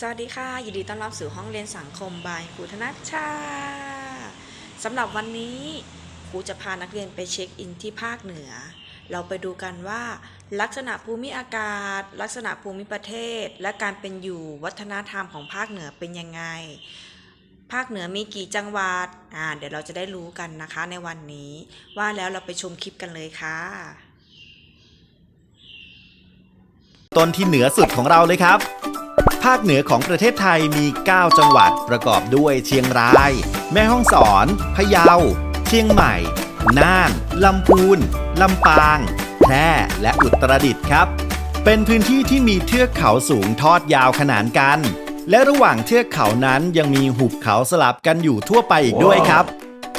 สวัสดีค่ะ ยินดีต้อนรับสู่ห้องเรียนสังคมบายครูธนัชชาสำหรับวันนี้ครูจะพานักเรียนไปเช็คอินที่ภาคเหนือ เราไปดูกันว่า ลักษณะภูมิอากาศ ลักษณะภูมิประเทศ และการเป็นอยู่วัฒนธรรมของภาคเหนือเป็นยังไง ภาคเหนือมีกี่จังหวัดอ่าเดี๋ยวเราจะได้รู้กันนะคะในวันนี้ ว่าแล้วเราไปชมคลิปกันเลยค่ะต้นที่เหนือสุดของเราเลยครับ ภาคเหนือของประเทศไทยมี 9 จังหวัดประกอบด้วยเชียงราย แม่ฮ่องสอน พะเยา เชียงใหม่ น่าน ลำพูน ลำปาง แพร่ และอุตรดิตถ์ครับ เป็นพื้นที่ที่มีเทือกเขาสูงทอดยาวขนานกัน และระหว่างเทือกเขานั้นยังมีหุบเขาสลับกันอยู่ทั่วไปอีกด้วยครับ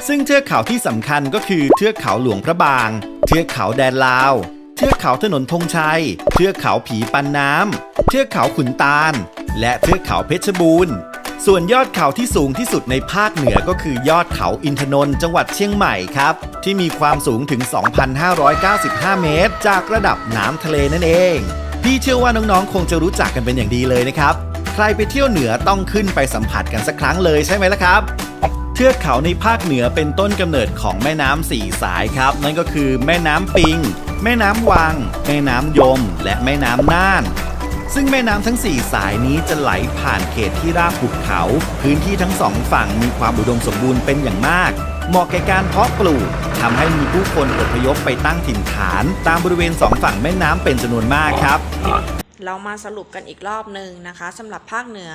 ซึ่งเทือกเขาที่สำคัญก็คือเทือกเขาหลวงพระบาง เทือกเขาแดนลาว เทือกเขาถนนธงชัย เทือกเขาผีปันน้ำเทือกเขาขุนตาล และเทือกเขาเพชรบูรณ์ ส่วนยอดเขาที่สูงที่สุดในภาคเหนือก็คือยอดเขาอินทนนท์จังหวัดเชียงใหม่ครับ ที่มีความสูงถึง 2,595 เมตร จากระดับน้ำทะเลนั่นเอง พี่เชื่อว่าน้องๆ คงจะรู้จักกันเป็นอย่างดีเลยนะครับ ใครไปเที่ยวเหนือต้องขึ้นไปสัมผัสกันสักครั้งเลยใช่ไหมล่ะครับเทือกเขาในภาคเหนือเป็นต้นกำเนิดของแม่น้ำสี่สายครับ นั่นก็คือแม่น้ำปิง แม่น้ำวัง แม่น้ำยม และแม่น้ำน่าน ซึ่งแม่น้ำทั้ง 4 สายนี้จะไหลผ่านเขตที่ราบหุบเขา พื้นที่ทั้งสองฝั่งมีความอุดมสมบูรณ์เป็นอย่างมาก เหมาะแก่การเพาะปลูกทำให้มีผู้คนอพยพไปตั้งถิ่นฐาน ตามบริเวณสองฝั่งแม่น้ำเป็นจำนวนมากครับเรามาสรุปกันอีกรอบหนึ่งนะคะสำหรับภาคเหนือ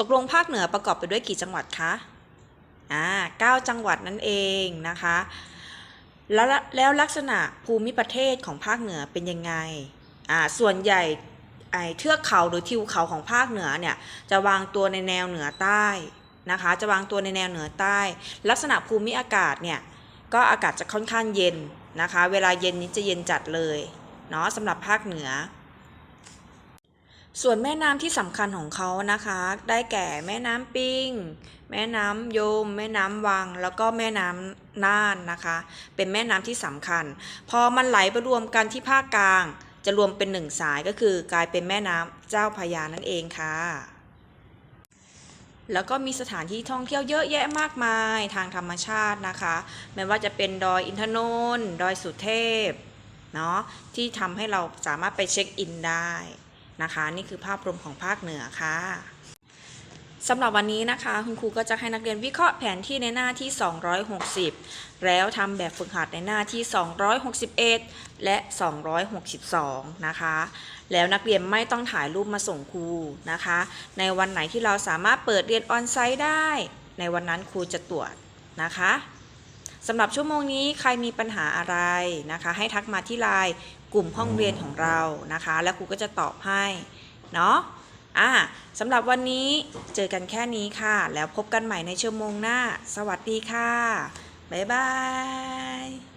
ตกลงภาคเหนือประกอบไปด้วยกี่จังหวัดคะอ่าเก้าจังหวัดนั่นเองนะคะ แล้วแล้วลักษณะภูมิประเทศของภาคเหนือเป็นยังไงอ่าส่วนใหญ่ ไอเทือกเขาหรือทิวเขาของภาคเหนือเนี่ยจะวางตัวในแนวเหนือใต้นะคะ จะวางตัวในแนวเหนือใต้ ลักษณะภูมิอากาศเนี่ยก็อากาศจะค่อนข้างเย็นนะคะ เวลาเย็นนี้จะเย็นจัดเลยเนาะสำหรับภาคเหนือ ส่วนแม่น้ำที่สำคัญของเขานะคะ ได้แก่แม่น้ำปิง แม่น้ำโยม แม่น้ำวัง แล้วก็แม่น้ำน่านนะคะ เป็นแม่น้ำที่สำคัญ พอมันไหลไปรวมกันที่ภาคกลาง จะรวมเป็นหนึ่งสายก็คือกลายเป็นแม่น้ำเจ้าพระยานั่นเองค่ะ แล้วก็มีสถานที่ท่องเที่ยวเยอะแยะมากมายทางธรรมชาตินะคะ ไม่ว่าจะเป็นดอยอินทนนท์ดอยสุเทพเนาะที่ทำให้เราสามารถไปเช็คอินได้นะคะ นี่คือภาพรวมของภาคเหนือค่ะ สำหรับวันนี้นะคะ คุณครูก็จะให้นักเรียนวิเคราะห์แผนที่ในหน้าที่ 260 แล้วทำแบบฝึกหัดในหน้าที่ 261 และ 262 นะคะ แล้วนักเรียนไม่ต้องถ่ายรูปมาส่งครูนะคะ ในวันไหนที่เราสามารถเปิดเรียนออนไซต์ได้ ในวันนั้นครูจะตรวจนะคะสำหรับชั่วโมงนี้ใครมีปัญหาอะไรนะคะ ให้ทักมาที่ไลน์กลุ่มห้องเรียนของเรานะคะ แล้วครูก็จะตอบให้เนาะ อ่าสำหรับวันนี้เจอกันแค่นี้ค่ะ แล้วพบกันใหม่ในชั่วโมงหน้า สวัสดีค่ะ บ๊ายบาย